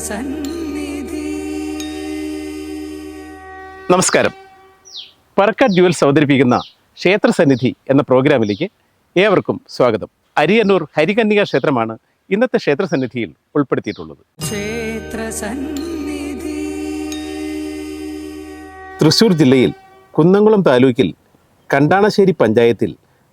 ക്ഷേത്രസന്നിധി നമസ്കാരം. പറക്കാട് ജുവൽസ് അവതരിപ്പിക്കുന്ന ക്ഷേത്രസന്നിധി എന്ന പ്രോഗ്രാമിലേക്ക് ഏവർക്കും സ്വാഗതം. അരിയന്നൂർ ഹരികന്യക ക്ഷേത്രമാണ് ഇന്നത്തെ ക്ഷേത്രസന്നിധിയിൽ ഉൾപ്പെടുത്തിയിട്ടുള്ളത്. തൃശൂർ ജില്ലയിൽ കുന്നംകുളം താലൂക്കിൽ കണ്ടാണശ്ശേരി പഞ്ചായത്തിൽ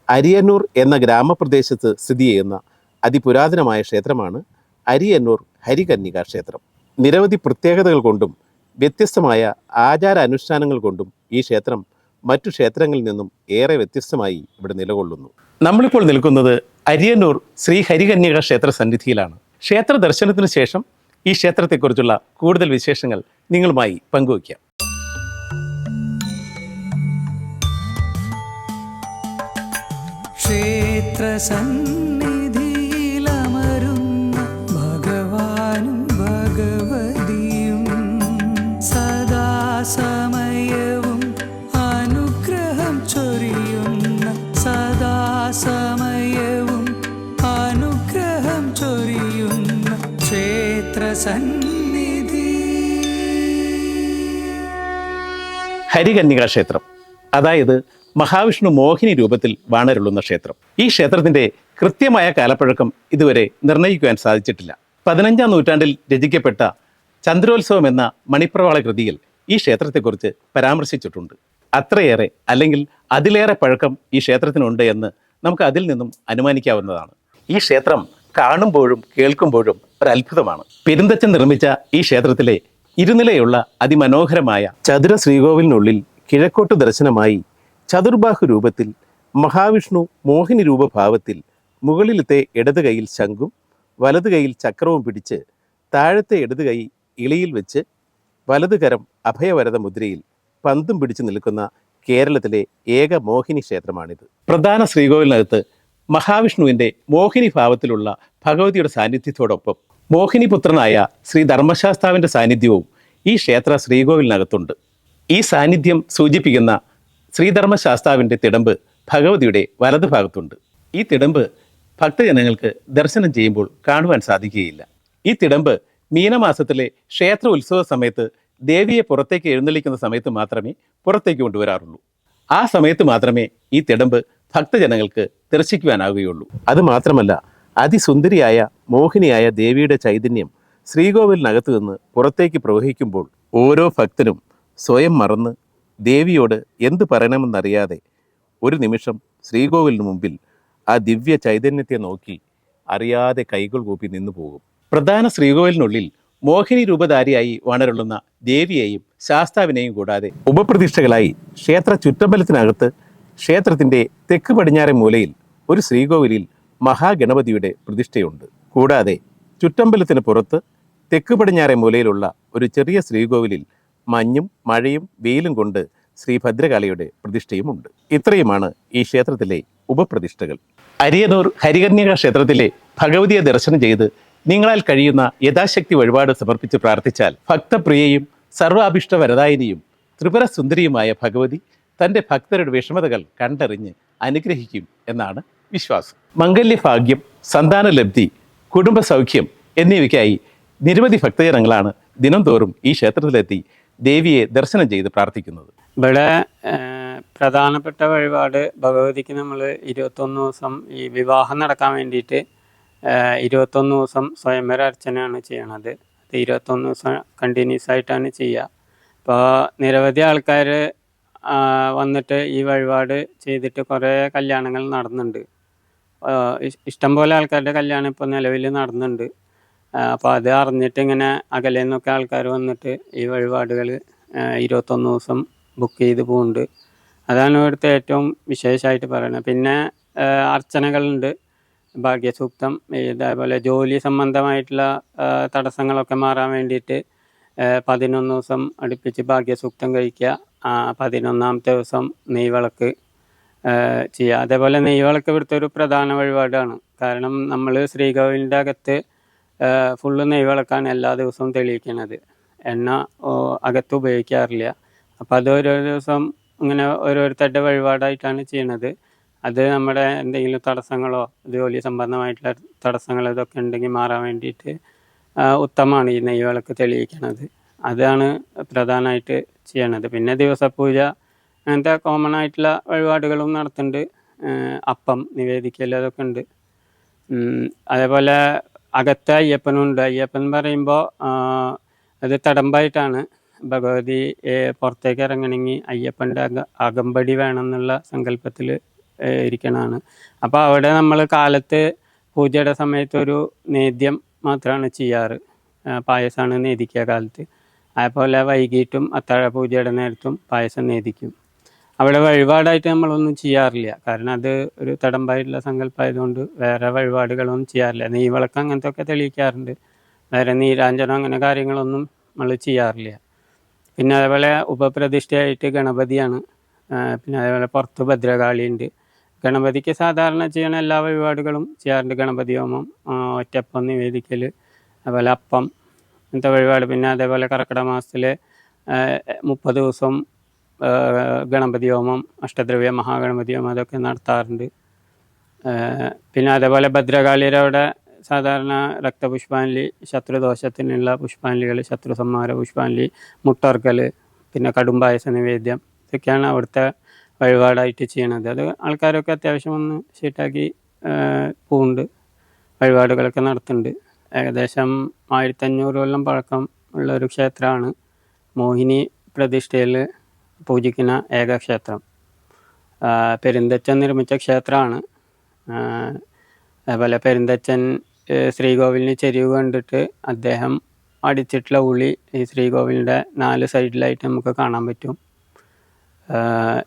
അരിയന്നൂർ എന്ന ഗ്രാമപ്രദേശത്ത് സ്ഥിതി ചെയ്യുന്ന അതിപുരാതനമായ ക്ഷേത്രമാണ് അരിയന്നൂർ ഹരികന്യക ക്ഷേത്രം. നിരവധി പ്രത്യേകതകൾ കൊണ്ടും വ്യത്യസ്തമായ ആചാര അനുഷ്ഠാനങ്ങൾ കൊണ്ടും ഈ ക്ഷേത്രം മറ്റു ക്ഷേത്രങ്ങളിൽ നിന്നും ഏറെ വ്യത്യസ്തമായി ഇവിടെ നിലകൊള്ളുന്നു. നമ്മളിപ്പോൾ നിൽക്കുന്നത് അരിയന്നൂർ ശ്രീ ഹരികന്യക ക്ഷേത്ര സന്നിധിയിലാണ്. ക്ഷേത്ര ദർശനത്തിന് ശേഷം ഈ ക്ഷേത്രത്തെക്കുറിച്ചുള്ള കൂടുതൽ വിശേഷങ്ങൾ നിങ്ങളുമായി പങ്കുവയ്ക്കാം. ക്ഷേത്രസന്നിധിയിലമരുന്ന ഹരികന്യക ക്ഷേത്രം അതായത് മഹാവിഷ്ണു മോഹിനി രൂപത്തിൽ വാണരുള്ളുന്ന ക്ഷേത്രം. ഈ ക്ഷേത്രത്തിന്റെ കൃത്യമായ കാലപ്പഴക്കം ഇതുവരെ നിർണയിക്കുവാൻ സാധിച്ചിട്ടില്ല. പതിനഞ്ചാം നൂറ്റാണ്ടിൽ രചിക്കപ്പെട്ട ചന്ദ്രോത്സവം എന്ന മണിപ്രവാള കൃതിയിൽ ഈ ക്ഷേത്രത്തെക്കുറിച്ച് പരാമർശിച്ചിട്ടുണ്ട്. അത്രയേറെ അല്ലെങ്കിൽ അതിലേറെ പഴക്കം ഈ ക്ഷേത്രത്തിനുണ്ട് എന്ന് നമുക്ക് അതിൽ നിന്നും അനുമാനിക്കാവുന്നതാണ്. ഈ ക്ഷേത്രം കാണുമ്പോഴും കേൾക്കുമ്പോഴും ഒരു അത്ഭുതമാണ് പെരുന്തച്ചൻ നിർമ്മിച്ച ഈ ക്ഷേത്രത്തിലെ ഇരുനിലയുള്ള അതിമനോഹരമായ ചതുര ശ്രീകോവിലിനുള്ളിൽ കിഴക്കോട്ട് ദർശനമായി ചതുർബാഹു രൂപത്തിൽ മഹാവിഷ്ണു മോഹിനി രൂപഭാവത്തിൽ മുകളിലത്തെ ഇടത് കൈയിൽ ശംഖും വലത് കൈയിൽ ചക്രവും പിടിച്ച് താഴത്തെ ഇടത് കൈ ഇളിയിൽ വെച്ച് വലത് കരം അഭയവരത മുദ്രയിൽ പന്തും പിടിച്ചു നിൽക്കുന്ന കേരളത്തിലെ ഏക മോഹിനി ക്ഷേത്രമാണിത്. പ്രധാന ശ്രീകോവിലിനകത്ത് മഹാവിഷ്ണുവിന്റെ മോഹിനി ഭാവത്തിലുള്ള ഭഗവതിയുടെ സാന്നിധ്യത്തോടൊപ്പം മോഹിനിപുത്രനായ ശ്രീ ധർമ്മശാസ്താവിന്റെ സാന്നിധ്യവും ഈ ക്ഷേത്ര ശ്രീകോവിലിനകത്തുണ്ട്. ഈ സാന്നിധ്യം സൂചിപ്പിക്കുന്ന ശ്രീധർമ്മശാസ്താവിന്റെ തിടമ്പ് ഭഗവതിയുടെ വലത് ഭാഗത്തുണ്ട്. ഈ തിടമ്പ് ഭക്തജനങ്ങൾക്ക് ദർശനം ചെയ്യുമ്പോൾ കാണുവാൻ സാധിക്കുകയില്ല. ഈ തിടമ്പ് മീനമാസത്തിലെ ക്ഷേത്ര ഉത്സവ സമയത്ത് ദേവിയെ പുറത്തേക്ക് എഴുന്നള്ളിക്കുന്ന സമയത്ത് മാത്രമേ പുറത്തേക്ക് കൊണ്ടുവരാറുള്ളൂ. ആ സമയത്ത് മാത്രമേ ഈ തിടമ്പ് ഭക്തജനങ്ങൾക്ക് ദർശിക്കുവാനാകുകയുള്ളൂ അത് മാത്രമല്ല അതിസുന്ദരിയായ മോഹിനിയായ ദേവിയുടെ ചൈതന്യം ശ്രീകോവിലിനകത്ത് നിന്ന് പുറത്തേക്ക് പ്രവഹിക്കുമ്പോൾ ഓരോ ഭക്തനും സ്വയം മറന്ന് ദേവിയോട് എന്ത് പറയണമെന്നറിയാതെ ഒരു നിമിഷം ശ്രീകോവിലിന് മുമ്പിൽ ആ ദിവ്യ ചൈതന്യത്തെ നോക്കി അറിയാതെ കൈകൾ കൂപ്പി നിന്നു പോകും. പ്രധാന ശ്രീകോവിലിനുള്ളിൽ മോഹിനി രൂപധാരിയായി വണരുള്ളുന്ന ദേവിയെയും ശാസ്താവിനെയും കൂടാതെ ഉപപ്രതീക്ഷകളായി ക്ഷേത്ര ചുറ്റമ്പലത്തിനകത്ത് ക്ഷേത്രത്തിന്റെ തെക്ക് പടിഞ്ഞാറെ മൂലയിൽ ഒരു ശ്രീകോവിലിൽ മഹാഗണപതിയുടെ പ്രതിഷ്ഠയുണ്ട്. കൂടാതെ ചുറ്റമ്പലത്തിന് പുറത്ത് തെക്ക് പടിഞ്ഞാറെ മൂലയിലുള്ള ഒരു ചെറിയ ശ്രീകോവിലിൽ മഞ്ഞും മഴയും വെയിലും കൊണ്ട് ശ്രീ ഭദ്രകാളിയുടെ പ്രതിഷ്ഠയുമുണ്ട്. ഇത്രയുമാണ് ഈ ക്ഷേത്രത്തിലെ ഉപപ്രതിഷ്ഠകൾ. അരിയനൂർ ഹരികന്യക ക്ഷേത്രത്തിലെ ഭഗവതിയെ ദർശനം ചെയ്ത് നിങ്ങളാൽ കഴിയുന്ന യഥാശക്തി വഴിപാട് സമർപ്പിച്ച് പ്രാർത്ഥിച്ചാൽ ഭക്തപ്രിയയും സർവാഭിഷ്ട വരദായിനിയും ത്രിപുര സുന്ദരിയുമായ ഭഗവതി തന്റെ ഭക്തരുടെ വിഷമതകൾ കണ്ടറിഞ്ഞ് അനുഗ്രഹിക്കും എന്നാണ് വിശ്വാസം. മംഗല്യഭാഗ്യം സന്താനലബ്ധി കുടുംബ സൗഖ്യം എന്നിവയ്ക്കായി നിരവധി ഭക്തജനങ്ങളാണ് ദിനംതോറും ഈ ക്ഷേത്രത്തിലെത്തി ദേവിയെ ദർശനം ചെയ്ത് പ്രാർത്ഥിക്കുന്നത്. ഇവിടെ പ്രധാനപ്പെട്ട വഴിപാട് ഭഗവതിക്ക് നമ്മൾ ഇരുപത്തൊന്ന് ദിവസം ഈ വിവാഹം നടക്കാൻ വേണ്ടിയിട്ട് ഇരുപത്തൊന്ന് ദിവസം സ്വയംവര അർച്ചനയാണ് ചെയ്യണത്. അത് ഇരുപത്തൊന്ന് ദിവസം കണ്ടിന്യൂസ് ആയിട്ടാണ് ചെയ്യുക. അപ്പോൾ നിരവധി ആൾക്കാർ വന്നിട്ട് ഈ വഴിപാട് ചെയ്തിട്ട് കുറേ കല്യാണങ്ങൾ നടന്നുണ്ട്. ഇഷ്ടം പോലെ ആൾക്കാരുടെ കല്യാണം ഇപ്പോൾ നിലവിൽ നടന്നുണ്ട്. അപ്പോൾ അത് അറിഞ്ഞിട്ട് ഇങ്ങനെ അകലെ നിന്നൊക്കെ ആൾക്കാർ വന്നിട്ട് ഈ വഴിപാടുകൾ ഇരുപത്തൊന്ന് ദിവസം ബുക്ക് ചെയ്ത് പോകുന്നുണ്ട് അതാണ് ഇവിടുത്തെ ഏറ്റവും വിശേഷമായിട്ട് പറയുന്നത് പിന്നെ അർച്ചനകളുണ്ട്. ഭാഗ്യസൂക്തം ഇതേപോലെ ജോലി സംബന്ധമായിട്ടുള്ള തടസ്സങ്ങളൊക്കെ മാറാൻ വേണ്ടിയിട്ട് പതിനൊന്ന് ദിവസം അടുപ്പിച്ച് ഭാഗ്യസൂക്തം കഴിക്കുക. പതിനൊന്നാമത്തെ ദിവസം നെയ്വിളക്ക് ചെയ്യുക. അതേപോലെ നെയ്വിളക്ക് ഇവിടുത്തെ ഒരു പ്രധാന വഴിപാടാണ്. കാരണം നമ്മൾ ശ്രീകോവിലിന്റെ അകത്ത് ഫുള്ള് നെയ്വിളക്കാണ് എല്ലാ ദിവസവും തെളിയിക്കുന്നത് എണ്ണ അകത്ത് ഉപയോഗിക്കാറില്ല. അപ്പോൾ അത് ഓരോ ദിവസം ഇങ്ങനെ ഓരോരുത്തരുടെ വഴിപാടായിട്ടാണ് ചെയ്യണത്. അത് നമ്മുടെ എന്തെങ്കിലും തടസ്സങ്ങളോ ജോലി സംബന്ധമായിട്ടുള്ള തടസ്സങ്ങൾ ഇതൊക്കെ ഉണ്ടെങ്കിൽ മാറാൻ വേണ്ടിയിട്ട് ഉത്തമമാണ് ഈ നെയ്വിളക്ക് തെളിയിക്കണത്. അതാണ് പ്രധാനമായിട്ട് ചെയ്യണത്. പിന്നെ ദിവസപൂജ അങ്ങനത്തെ കോമൺ ആയിട്ടുള്ള വഴിപാടുകളും നടത്തുന്നുണ്ട്. അപ്പം നിവേദിക്കൽ അതൊക്കെ ഉണ്ട്. അതേപോലെ അകത്ത് അയ്യപ്പനുണ്ട് അയ്യപ്പൻ പറയുമ്പോൾ അത് തടമ്പായിട്ടാണ്. ഭഗവതി പുറത്തേക്ക് ഇറങ്ങണമെങ്കിൽ അയ്യപ്പന്റെ അക അകമ്പടി വേണം എന്നുള്ള സങ്കല്പത്തിൽ ഇരിക്കണതാണ്. അപ്പോൾ അവിടെ നമ്മൾ കാലത്ത് പൂജയുടെ സമയത്ത് ഒരു നേദ്യം മാത്രമാണ് ചെയ്യാറ്. പായസമാണ് നേദിക്കുക കാലത്ത്. അതേപോലെ വൈകിട്ടും അത്താഴ പൂജയുടെ നേരത്തും പായസം നേദിക്കും. അവിടെ വഴിപാടായിട്ട് നമ്മളൊന്നും ചെയ്യാറില്ല. കാരണം അത് ഒരു തടമ്പായിട്ടുള്ള സങ്കല്പമായതുകൊണ്ട് വേറെ വഴിപാടുകളൊന്നും ചെയ്യാറില്ല. നെയ്വിളക്കം അങ്ങനത്തെ ഒക്കെ തെളിയിക്കാറുണ്ട്. വേറെ നീരാഞ്ജനം അങ്ങനെ കാര്യങ്ങളൊന്നും നമ്മൾ ചെയ്യാറില്ല. പിന്നെ അതേപോലെ ഉപപ്രതിഷ്ഠയായിട്ട് ഗണപതിയാണ്. പിന്നെ അതേപോലെ പുറത്ത് ഭദ്രകാളിയുണ്ട്. ഗണപതിക്ക് സാധാരണ ചെയ്യണ എല്ലാ വഴിപാടുകളും ചെയ്യാറുണ്ട്. ഗണപതി ഹോമം ഒറ്റപ്പം നിവേദിക്കൽ അതുപോലെ അപ്പം അങ്ങനത്തെ വഴിപാട്. പിന്നെ അതേപോലെ കർക്കിടക മാസത്തിൽ മുപ്പത് ദിവസം ഗണപതി ഹോമം അഷ്ടദ്രവ്യ മഹാഗണപതി ഹോമം അതൊക്കെ നടത്താറുണ്ട്. പിന്നെ അതേപോലെ ഭദ്രകാളിയുടെ സാധാരണ രക്തപുഷ്പാഞ്ജലി ശത്രുദോഷത്തിനുള്ള പുഷ്പാഞ്ജലികൾ ശത്രു സംഹാര പുഷ്പാഞ്ജലി മുട്ടർക്കൽ പിന്നെ കടുംപായസ നിവേദ്യം ഇതൊക്കെയാണ് അവിടുത്തെ വഴിപാടായിട്ട് ചെയ്യണത്. അത് ആൾക്കാരൊക്കെ അത്യാവശ്യം വന്ന് ഷീട്ടാക്കി പോകുന്നുണ്ട് വഴിപാടുകളൊക്കെ നടത്തുന്നുണ്ട്. ഏകദേശം ആയിരത്തഞ്ഞൂറ് കൊല്ലം പഴക്കം ഉള്ള ഒരു ക്ഷേത്രമാണ് മോഹിനി പ്രതിഷ്ഠയിൽ പൂജിക്കുന്ന ഏക ക്ഷേത്രം പെരുന്തച്ചൻ നിർമ്മിച്ച ക്ഷേത്രമാണ്. അതുപോലെ പെരുന്തച്ചൻ ശ്രീകോവിലിന് ചെരിവ് കണ്ടിട്ട് അദ്ദേഹം അടിച്ചിട്ടുള്ള ഉളി ഈ ശ്രീകോവിലിന്റെ നാല് സൈഡിലായിട്ട് നമുക്ക് കാണാൻ പറ്റും.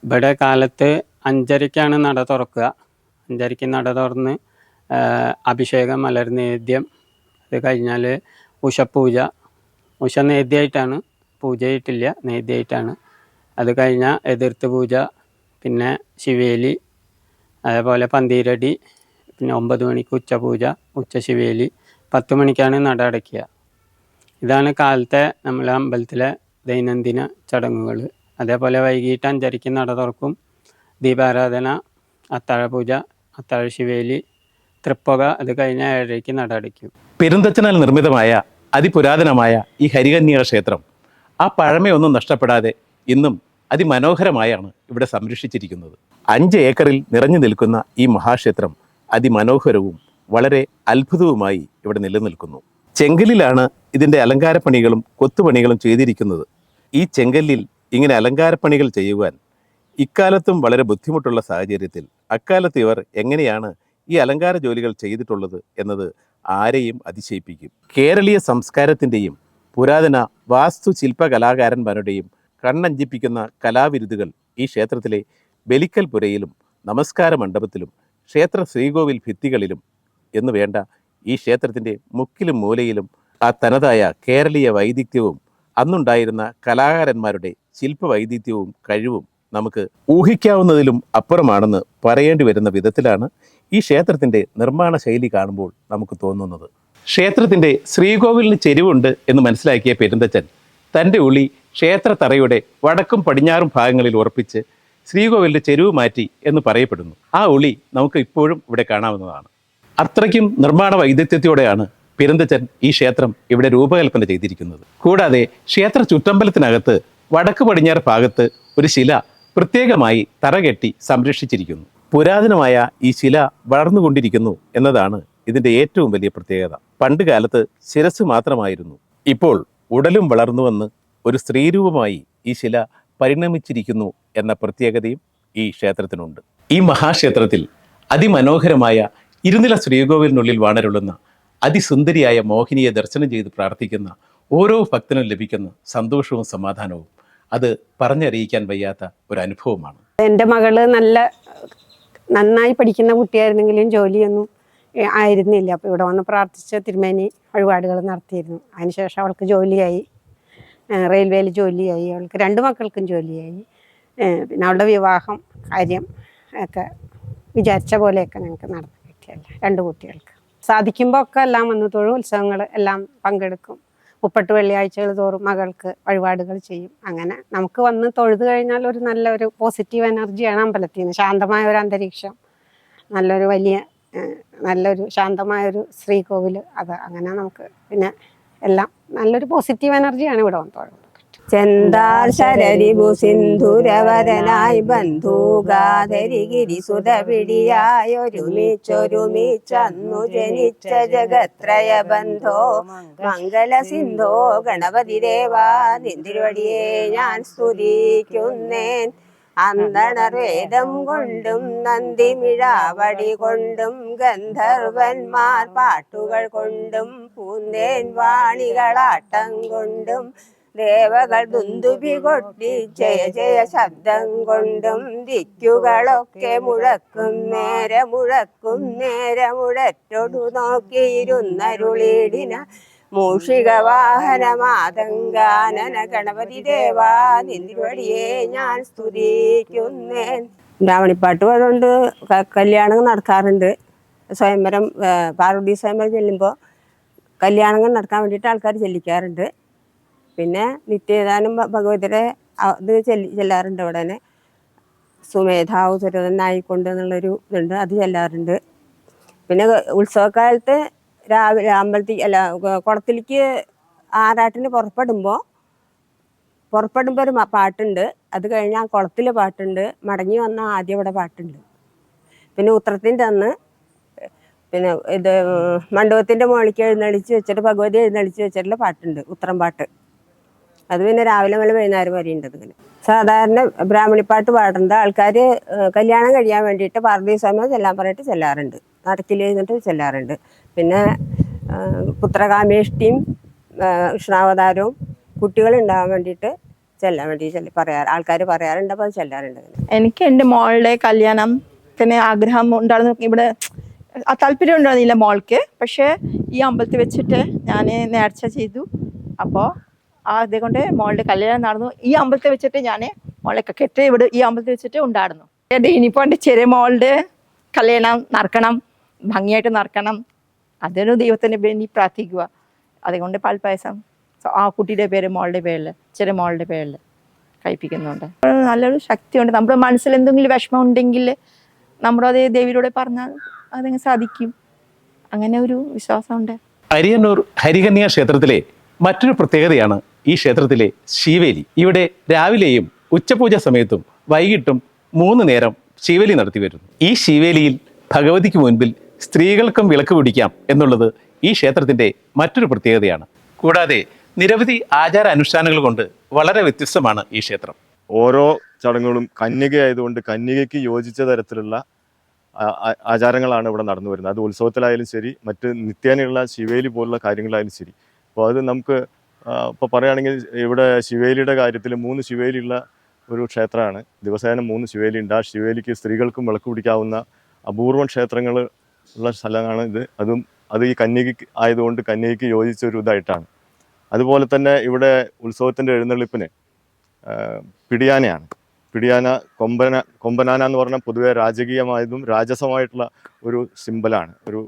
ഇവിടെ കാലത്ത് അഞ്ചരയ്ക്കാണ് നട തുറക്കുക. അഞ്ചരയ്ക്ക് നട തുറന്ന് അഭിഷേകം മലർനേദ്യം അത് കഴിഞ്ഞാൽ ഉഷപൂജ. ഉഷ നേദ്യമായിട്ടാണ് പൂജയായിട്ടില്ല നേദ്യമായിട്ടാണ് അത് കഴിഞ്ഞാൽ എതിർത്ത് പൂജ പിന്നെ ശിവേലി അതേപോലെ പന്തീരടി പിന്നെ ഒമ്പത് മണിക്ക് ഉച്ചപൂജ ഉച്ച ശിവേലി പത്ത് മണിക്കാണ് നട അടയ്ക്കുക. ഇതാണ് കാലത്തെ നമ്മളെ അമ്പലത്തിലെ ദൈനംദിന ചടങ്ങുകൾ അതേപോലെ വൈകിട്ട് അഞ്ചരയ്ക്ക് നട തുറക്കും. ദീപാരാധന അത്താഴ പൂജ അത്താഴ ശിവേലി തൃപ്പുക അത് കഴിഞ്ഞ ഏഴരയ്ക്ക് നട അടയ്ക്കും. പെരുന്തച്ചനാൽ നിർമ്മിതമായ അതിപുരാതനമായ ഈ ഹരികന്യക ക്ഷേത്രം ആ പഴമയൊന്നും നഷ്ടപ്പെടാതെ ഇന്നും അതിമനോഹരമായാണ് ഇവിടെ സംരക്ഷിച്ചിരിക്കുന്നത്. അഞ്ച് ഏക്കറിൽ നിറഞ്ഞു നിൽക്കുന്ന ഈ മഹാക്ഷേത്രം അതിമനോഹരവും വളരെ അത്ഭുതവുമായി ഇവിടെ നിലനിൽക്കുന്നു. ചെങ്കലിലാണ് ഇതിന്റെ അലങ്കാരപ്പണികളും കൊത്തുപണികളും ചെയ്തിരിക്കുന്നത്. ഈ ചെങ്കല്ലിൽ ഇങ്ങനെ അലങ്കാരപ്പണികൾ ചെയ്യുവാൻ ഇക്കാലത്തും വളരെ ബുദ്ധിമുട്ടുള്ള സാഹചര്യത്തിൽ അക്കാലത്ത് ഇവർ എങ്ങനെയാണ് ഈ അലങ്കാര ജോലികൾ ചെയ്തിട്ടുള്ളത് എന്നത് ആരെയും അതിശയിപ്പിക്കും. കേരളീയ സംസ്കാരത്തിന്റെയും പുരാതന വാസ്തുശില്പ കലാകാരന്മാരുടെയും കണ്ണഞ്ചിപ്പിക്കുന്ന കലാവിരുതുകൾ ഈ ക്ഷേത്രത്തിലെ ബലിക്കൽ പുരയിലും നമസ്കാര മണ്ഡപത്തിലും ക്ഷേത്ര ശ്രീകോവിൽ ഭിത്തികളിലും എന്നുവേണ്ട ഈ ക്ഷേത്രത്തിന്റെ മുക്കിലും മൂലയിലും ആ തനതായ കേരളീയ വൈദഗ്ധ്യവും അന്നുണ്ടായിരുന്ന കലാകാരന്മാരുടെ ശില്പവൈദിധ്യവും കഴിവും നമുക്ക് ഊഹിക്കാവുന്നതിലും അപ്പുറമാണെന്ന് പറയേണ്ടി വരുന്ന വിധത്തിലാണ് ഈ ക്ഷേത്രത്തിന്റെ നിർമ്മാണ ശൈലി കാണുമ്പോൾ നമുക്ക് തോന്നുന്നത്. ക്ഷേത്രത്തിന്റെ ശ്രീകോവിലിന് ചെരിവുണ്ട് എന്ന് മനസ്സിലാക്കിയ പെരുന്തച്ചൻ തന്റെ ഉളി ക്ഷേത്ര തറയുടെ വടക്കും പടിഞ്ഞാറും ഭാഗങ്ങളിൽ ഉറപ്പിച്ച് ശ്രീകോവിലിന്റെ ചെരുവ് മാറ്റി എന്ന് പറയപ്പെടുന്നു. ആ ഉളി നമുക്ക് ഇപ്പോഴും ഇവിടെ കാണാവുന്നതാണ്. അത്രയ്ക്കും നിർമ്മാണ വൈദഗ്ധ്യത്തോടെയാണ് പെരുന്തച്ചൻ ഈ ക്ഷേത്രം ഇവിടെ രൂപകൽപ്പന ചെയ്തിരിക്കുന്നത്. കൂടാതെ ക്ഷേത്ര ചുറ്റമ്പലത്തിനകത്ത് വടക്ക് പടിഞ്ഞാറ് ഭാഗത്ത് ഒരു ശില പ്രത്യേകമായി തറകെട്ടി സംരക്ഷിച്ചിരിക്കുന്നു. പുരാതനമായ ഈ ശില വളർന്നുകൊണ്ടിരിക്കുന്നു എന്നതാണ് ഇതിന്റെ ഏറ്റവും വലിയ പ്രത്യേകത. പണ്ട് കാലത്ത് ശിരസ് മാത്രമായിരുന്നു. ഇപ്പോൾ ഉടലും വളർന്നുവന്ന് ഒരു സ്ത്രീരൂപമായി ഈ ശില പരിണമിച്ചിരിക്കുന്നു എന്ന പ്രത്യേകതയും ഈ ക്ഷേത്രത്തിനുണ്ട്. ഈ മഹാക്ഷേത്രത്തിൽ അതിമനോഹരമായ ഇരുനില ശ്രീകോവിലിനുള്ളിൽ വാണരുളുന്ന അതിസുന്ദരിയായ മോഹിനിയെ ദർശനം ചെയ്ത് പ്രാർത്ഥിക്കുന്ന ഓരോ ഭക്തനും ലഭിക്കുന്ന സന്തോഷവും സമാധാനവും. അത് പറഞ്ഞറിയിക്കാൻ വയ്യാത്ത ഒരു അനുഭവമാണ് എന്റെ മകൾ നല്ല നന്നായി പഠിക്കുന്ന കുട്ടിയായിരുന്നെങ്കിലും ജോലിയൊന്നും ആയിരുന്നില്ല. അപ്പോൾ ഇവിടെ വന്ന് പ്രാർത്ഥിച്ച തിരുമേനി വഴിപാടുകൾ നടത്തിയിരുന്നു. അതിനുശേഷം അവൾക്ക് ജോലിയായി. റെയിൽവേയിൽ ജോലിയായി. അവൾക്ക് രണ്ട് മക്കൾക്കും ജോലിയായി. പിന്നെ അവളുടെ വിവാഹം കാര്യം ഒക്കെ വിചാരിച്ച പോലെയൊക്കെ ഞങ്ങൾക്ക് നടന്നു കിട്ടിയല്ല. രണ്ട് കുട്ടികൾക്ക്. സാധിക്കുമ്പോൾ ഒക്കെ എല്ലാം വന്ന് തൊഴും ഉത്സവങ്ങൾ എല്ലാം പങ്കെടുക്കും. മുപ്പട്ട് വെള്ളിയാഴ്ചകൾ തോറും മകൾക്ക് വഴിപാടുകൾ ചെയ്യും. അങ്ങനെ നമുക്ക് വന്ന് തൊഴുതു കഴിഞ്ഞാൽ ഒരു നല്ലൊരു പോസിറ്റീവ് എനർജിയാണ് അമ്പലത്തിൽ നിന്ന്. ശാന്തമായ ഒരു അന്തരീക്ഷം നല്ലൊരു വലിയ നല്ലൊരു ശാന്തമായൊരു ശ്രീകോവിൽ അത് അങ്ങനെ നമുക്ക് പിന്നെ എല്ലാം നല്ലൊരു പോസിറ്റീവ് എനർജിയാണ് ഇവിടെ ചെന്താർ ശരരിഭു സിന്ധുരവരനായി ബന്ധൂകാധരി സുതപിടിയായൊരുമിച്ചൊരുമിച്ചന്നു പിടിയായൊരുമിച്ചൊരുമിച്ചന്നു ജനിച്ച ജഗത്രയ ബന്ധോ മംഗല സിന്ധോ ഗണപതി ദേവാ നിന്തിരുവടിയെ ഞാൻ സ്തുതിക്കുന്നേൻ. അന്തണർ വേദം കൊണ്ടും നന്ദിമിഴാവടി കൊണ്ടും ഗന്ധർവന്മാർ പാട്ടുകൾ കൊണ്ടും പൂന്തേൻ വാണികളാട്ടം കൊണ്ടും ദേവകൾ ദുന്ദുബി കൊട്ടി ജയ ജയ ശബ്ദം കൊണ്ടും ദിക്കുകളൊക്കെ മുഴക്കും നേരെ മുഴക്കും നേരെ മുഴറ്റൊടു നോക്കിയിരുന്നരുളീടിന മൂഷിക വാഹനമാതങ്കാനന ഗണപതി ദേവാ നിന്തിരുവടിയെ ഞാൻ സ്തുതിക്കുന്നേൻ. ബ്രാഹ്മണിപ്പാട്ട് പോയതുകൊണ്ട് കല്യാണങ്ങൾ കല്യാണം നടക്കാറുണ്ട്. സ്വയംവരം പാർവതി സ്വയംവരം ചെല്ലുമ്പോൾ കല്യാണങ്ങൾ നടക്കാൻ വേണ്ടിയിട്ട് ആൾക്കാർ ചെല്ലിക്കാറുണ്ട്. പിന്നെ നിത്യേതാനും ഭഗവതിയുടെ ഇത് ചെല്ലി ചെല്ലാറുണ്ട് അവിടെ തന്നെ സുമേധാവ് സുരതനായിക്കൊണ്ട് എന്നുള്ളൊരു ഇതുണ്ട് അത് ചെല്ലാറുണ്ട്. പിന്നെ ഉത്സവക്കാലത്ത് രാവിലെ അമ്പലത്തിൽ അല്ല കുളത്തിലേക്ക് ആറാട്ടിന് പുറപ്പെടുമ്പോൾ പുറപ്പെടുമ്പോൾ ഒരു പാട്ടുണ്ട്. അത് കഴിഞ്ഞാൽ കുളത്തിൽ പാട്ടുണ്ട്. മടങ്ങി വന്ന ആദ്യം ഇവിടെ പാട്ടുണ്ട്. പിന്നെ ഉത്രത്തിന്റെ അന്ന് പിന്നെ ഇത് മണ്ഡപത്തിന്റെ മുകളിലേക്ക് എഴുന്നള്ളിച്ച് വെച്ചിട്ട് ഭഗവതി എഴുന്നള്ളിച്ച് വെച്ചിട്ടുള്ള പാട്ടുണ്ട് ഉത്രം പാട്ട്. അത് പിന്നെ രാവിലെ മുതൽ വൈകുന്നേരം വരെ ഉണ്ട് അതിങ്ങനെ. സാധാരണ ബ്രാഹ്മണിപ്പാട്ട് പാടുന്നത് ആൾക്കാർ കല്യാണം കഴിയാൻ വേണ്ടിയിട്ട് പാർവതി സമയം ചെല്ലാൻ പറഞ്ഞിട്ട് ചെല്ലാറുണ്ട്. നടക്കിൽ എഴുന്നിട്ട് ചെല്ലാറുണ്ട്. പിന്നെ പുത്രകാമേഷ്ടിയും കൃഷ്ണാവതാരവും കുട്ടികളുണ്ടാകാൻ വേണ്ടിയിട്ട് ചെല്ലാൻ വേണ്ടി പറയാറ് ആൾക്കാർ പറയാറുണ്ട് അപ്പോൾ അത് ചെല്ലാറുണ്ട് എനിക്ക് എന്റെ മോളുടെ കല്യാണം പിന്നെ ആഗ്രഹം ഉണ്ടായിരുന്നു. ഇവിടെ താല്പര്യം ഉണ്ടായിരുന്നില്ല മോൾക്ക്. പക്ഷേ ഈ അമ്പലത്തിൽ വെച്ചിട്ട് ഞാൻ നേർച്ച ചെയ്തു. അപ്പോൾ ആ അതുകൊണ്ട് മോളുടെ കല്യാണം നടന്നു. ഈ അമ്പലത്തിൽ വെച്ചിട്ട് ഞാൻ മോളെ കെട്ടി ഇവിടെ ഈ അമ്പലത്തിൽ വെച്ചിട്ട് ഉണ്ടായിരുന്നു. എന്റെ ഇനിയിപ്പോൾ ചെറിയ മോളുടെ കല്യാണം നടക്കണം ഭംഗിയായിട്ട് നടക്കണം. അതിനു ദൈവത്തിന് വേണ്ടി പ്രാർത്ഥിക്കുക. അതുകൊണ്ട് പാൽപ്പായസം ആ കുട്ടിയുടെ പേര് മോളുടെ പേരിൽ ചെറിയ മോളുടെ പേരിൽ കഴിപ്പിക്കുന്നുണ്ട്. നല്ലൊരു ശക്തിയുണ്ട്. നമ്മുടെ മനസ്സിൽ എന്തെങ്കിലും വിഷമം ഉണ്ടെങ്കിൽ നമ്മളത് ദേവിയിലൂടെ പറഞ്ഞാൽ അതങ്ങ് സാധിക്കും. അങ്ങനെ ഒരു വിശ്വാസമുണ്ട്. അരിയന്നൂർ ഹരികന്യ ക്ഷേത്രത്തിലെ മറ്റൊരു പ്രത്യേകതയാണ് ഈ ക്ഷേത്രത്തിലെ ശിവേലി. ഇവിടെ രാവിലെയും ഉച്ചപൂജ സമയത്തും വൈകിട്ടും മൂന്ന് നേരം ശിവേലി നടത്തി വരുന്നു. ഈ ശിവേലിയിൽ ഭഗവതിക്ക് മുൻപിൽ സ്ത്രീകൾക്കും വിളക്ക് പിടിക്കാം എന്നുള്ളത് ഈ ക്ഷേത്രത്തിന്റെ മറ്റൊരു പ്രത്യേകതയാണ്. കൂടാതെ നിരവധി ആചാര അനുഷ്ഠാനങ്ങൾ കൊണ്ട് വളരെ വ്യത്യസ്തമാണ് ഈ ക്ഷേത്രം. ഓരോ ചടങ്ങുകളും കന്യകയായതുകൊണ്ട് കന്യകയ്ക്ക് യോജിച്ച തരത്തിലുള്ള ആചാരങ്ങളാണ് ഇവിടെ നടന്നു വരുന്നത്. അത് ഉത്സവത്തിലായാലും ശരി മറ്റ് നിത്യേനയുള്ള ശിവേലി പോലുള്ള കാര്യങ്ങളായാലും ശരി. അപ്പോൾ അത് നമുക്ക് ഇപ്പോൾ പറയുകയാണെങ്കിൽ ഇവിടെ ശിവേലിയുടെ കാര്യത്തിൽ മൂന്ന് ശിവേലിയുള്ള ഒരു ക്ഷേത്രമാണ്. ദിവസേന മൂന്ന് ശിവേലി ഉണ്ട് ആ ശിവേലിക്ക് സ്ത്രീകൾക്കും വിളക്ക് പിടിക്കാവുന്ന അപൂർവം ക്ഷേത്രങ്ങൾ ഉള്ള സ്ഥലമാണ് ഇത്. അതും അത് ഈ കന്യകയ്ക്ക് ആയതുകൊണ്ട് കന്യകയ്ക്ക് യോജിച്ച ഒരു ഇതായിട്ടാണ്. അതുപോലെ തന്നെ ഇവിടെ ഉത്സവത്തിന്റെ എഴുന്നള്ളിപ്പിന് പിടിയാനയാണ്. പിടിയാന കൊമ്പന കൊമ്പനാന എന്ന് പറഞ്ഞാൽ പൊതുവെ രാജകീയമായതും രാജസമായിട്ടുള്ള ഒരു സിമ്പലാണ് ഒരു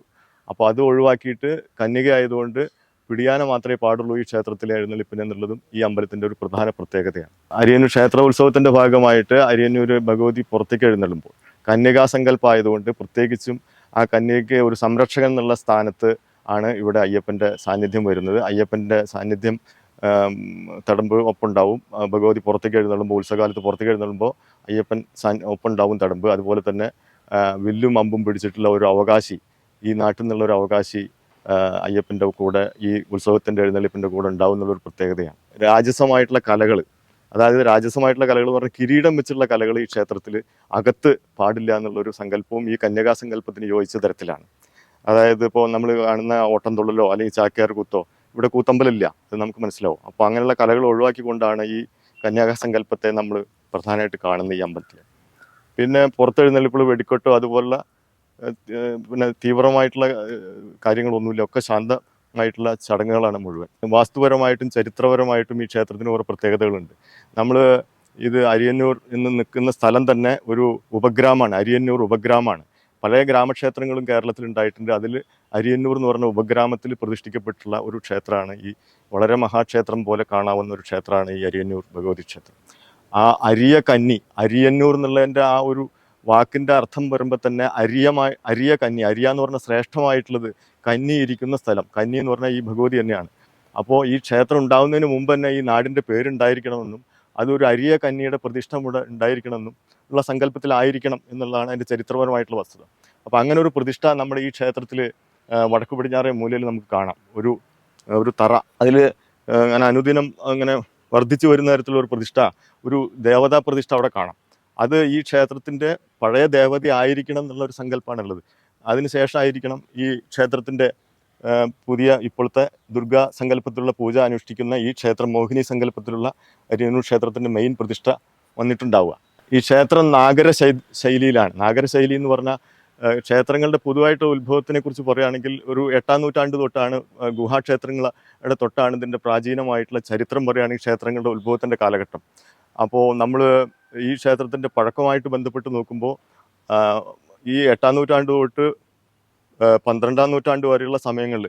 അപ്പോൾ അത് ഒഴിവാക്കിയിട്ട് കന്യക ആയതുകൊണ്ട് പിടിയാന മാത്രമേ പാടുള്ളൂ ഈ ക്ഷേത്രത്തിലെ എഴുന്നള്ളിപ്പിന് എന്നുള്ളതും ഈ അമ്പലത്തിന്റെ ഒരു പ്രധാന പ്രത്യേകതയാണ്. അരിയന്നൂർ ക്ഷേത്രോത്സവത്തിന്റെ ഭാഗമായിട്ട് അരിയന്നൂർ ഭഗവതി പുറത്തേക്ക് എഴുന്നള്ളുമ്പോൾ കന്യകാസങ്കല്പമായതുകൊണ്ട് പ്രത്യേകിച്ചും ആ കന്യകയ്ക്ക് ഒരു സംരക്ഷകൻ എന്നുള്ള സ്ഥാനത്ത് ആണ് ഇവിടെ അയ്യപ്പന്റെ സാന്നിധ്യം വരുന്നത്. അയ്യപ്പന്റെ സാന്നിധ്യം തടമ്പ് ഒപ്പുണ്ടാവും. ഭഗവതി പുറത്തേക്ക് എഴുന്നള്ളുമ്പോൾ ഉത്സവകാലത്ത് പുറത്തേക്ക് എഴുന്നള്ളുമ്പോൾ അയ്യപ്പൻ ഒപ്പുണ്ടാവും തടമ്പ്. അതുപോലെ തന്നെ വില്ലും അമ്പും പിടിച്ചിട്ടുള്ള ഒരു അവകാശി ഈ നാട്ടിൽ നിന്നുള്ള ഒരു അവകാശി അയ്യപ്പന്റെ കൂടെ ഈ ഉത്സവത്തിന്റെ എഴുന്നള്ളിപ്പിന്റെ കൂടെ ഉണ്ടാവും എന്നുള്ളൊരു പ്രത്യേകതയാണ്. രാജസമായിട്ടുള്ള കലകൾ അതായത് രാജസമായിട്ടുള്ള കലകൾ പറഞ്ഞാൽ കിരീടം വെച്ചുള്ള കലകൾ ഈ ക്ഷേത്രത്തിൽ അകത്ത് പാടില്ല എന്നുള്ളൊരു സങ്കല്പവും ഈ കന്യകാ സങ്കല്പത്തിന് യോജിച്ച തരത്തിലാണ്. അതായത് ഇപ്പോൾ നമ്മൾ കാണുന്ന ഓട്ടംതുള്ളലോ അല്ലെങ്കിൽ ചാക്യാർ കൂത്തോ ഇവിടെ കൂത്തമ്പലില്ല അത് നമുക്ക് മനസ്സിലാവും. അപ്പോൾ അങ്ങനെയുള്ള കലകൾ ഒഴിവാക്കിക്കൊണ്ടാണ് ഈ കന്യാകാ സങ്കല്പത്തെ നമ്മൾ പ്രധാനമായിട്ട് കാണുന്നത് ഈ അമ്പലത്തിൽ. പിന്നെ പുറത്തെഴുന്നള്ളിപ്പോൾ വെടിക്കെട്ടോ അതുപോലുള്ള പിന്നെ തീവ്രമായിട്ടുള്ള കാര്യങ്ങളൊന്നുമില്ല. ഒക്കെ ശാന്തമായിട്ടുള്ള ചടങ്ങുകളാണ് മുഴുവൻ. വാസ്തുപരമായിട്ടും ചരിത്രപരമായിട്ടും ഈ ക്ഷേത്രത്തിന് ഓരോ പ്രത്യേകതകളുണ്ട്. നമ്മൾ ഇത് അരിയന്നൂർ എന്ന് നിൽക്കുന്ന സ്ഥലം തന്നെ ഒരു ഉപഗ്രാമാണ് അരിയന്നൂർ ഉപഗ്രാമാണ് പല ഗ്രാമക്ഷേത്രങ്ങളും കേരളത്തിൽ ഉണ്ടായിട്ടുണ്ട്. അതിൽ അരിയന്നൂർ എന്ന് പറഞ്ഞ ഉപഗ്രാമത്തിൽ പ്രതിഷ്ഠിക്കപ്പെട്ടുള്ള ഒരു ക്ഷേത്രമാണ് ഈ വളരെ മഹാക്ഷേത്രം പോലെ കാണാവുന്ന ഒരു ക്ഷേത്രമാണ് ഈ അരിയന്നൂർ ഭഗവതി ക്ഷേത്രം. ആ അരിയ കന്നി അരിയന്നൂർ എന്നുള്ളതിന്റെ ആ ഒരു വാക്കിന്റെ അർത്ഥം വരുമ്പോൾ തന്നെ അരിയമായി അരിയ കന്നി അരിയ എന്ന് പറഞ്ഞാൽ ശ്രേഷ്ഠമായിട്ടുള്ളത് കന്നി ഇരിക്കുന്ന സ്ഥലം. കന്നി എന്ന് പറഞ്ഞാൽ ഈ ഭഗവതി തന്നെയാണ്. അപ്പോൾ ഈ ക്ഷേത്രം ഉണ്ടാകുന്നതിന് മുമ്പ് തന്നെ ഈ നാടിന്റെ പേരുണ്ടായിരിക്കണമെന്നും അതൊരു അരിയ കന്നിയുടെ പ്രതിഷ്ഠ ഉണ്ടായിരിക്കണമെന്നും ഉള്ള സങ്കല്പത്തിലായിരിക്കണം എന്നുള്ളതാണ് അതിന്റെ ചരിത്രപരമായിട്ടുള്ള വസ്തുത. അപ്പോൾ അങ്ങനെ ഒരു പ്രതിഷ്ഠ നമ്മുടെ ഈ ക്ഷേത്രത്തിൽ വടക്കു പടിഞ്ഞാറേ മൂലയിൽ നമുക്ക് കാണാം. ഒരു ഒരു തറ. അതിൽ അങ്ങനെ അനുദിനം അങ്ങനെ വർദ്ധിച്ചു വരുന്ന തരത്തിലുള്ള ഒരു പ്രതിഷ്ഠ ഒരു ദേവതാ പ്രതിഷ്ഠ അവിടെ കാണാം. അത് ഈ ക്ഷേത്രത്തിന്റെ പഴയ ദേവത ആയിരിക്കണം എന്നുള്ള ഒരു സങ്കല്പമാണുള്ളത് അതിനുശേഷമായിരിക്കണം ഈ ക്ഷേത്രത്തിന്റെ പുതിയ ഇപ്പോഴത്തെ ദുർഗാ സങ്കല്പത്തിലുള്ള പൂജ അനുഷ്ഠിക്കുന്ന ഈ ക്ഷേത്രം മോഹിനി സങ്കല്പത്തിലുള്ള അരിയനൂർ ക്ഷേത്രത്തിന്റെ മെയിൻ പ്രതിഷ്ഠ വന്നിട്ടുണ്ടാവുക. ഈ ക്ഷേത്രം നാഗര ശൈലിയിലാണ്. നാഗര ശൈലി എന്ന് പറഞ്ഞാൽ ക്ഷേത്രങ്ങളുടെ പൊതുവായിട്ട് ഉത്ഭവത്തിനെ കുറിച്ച് പറയുകയാണെങ്കിൽ ഒരു എട്ടാം നൂറ്റാണ്ട് തൊട്ടാണ് ഗുഹാക്ഷേത്രങ്ങളുടെ തൊട്ടാണ് ഇതിന്റെ പ്രാചീനമായിട്ടുള്ള ചരിത്രം പറയുകയാണെങ്കിൽ ക്ഷേത്രങ്ങളുടെ ഉത്ഭവത്തിന്റെ കാലഘട്ടം. അപ്പോൾ നമ്മൾ ഈ ക്ഷേത്രത്തിന്റെ പഴക്കമായിട്ട് ബന്ധപ്പെട്ട് നോക്കുമ്പോൾ ഈ എട്ടാം നൂറ്റാണ്ട് തൊട്ട് പന്ത്രണ്ടാം നൂറ്റാണ്ട് വരെയുള്ള സമയങ്ങളിൽ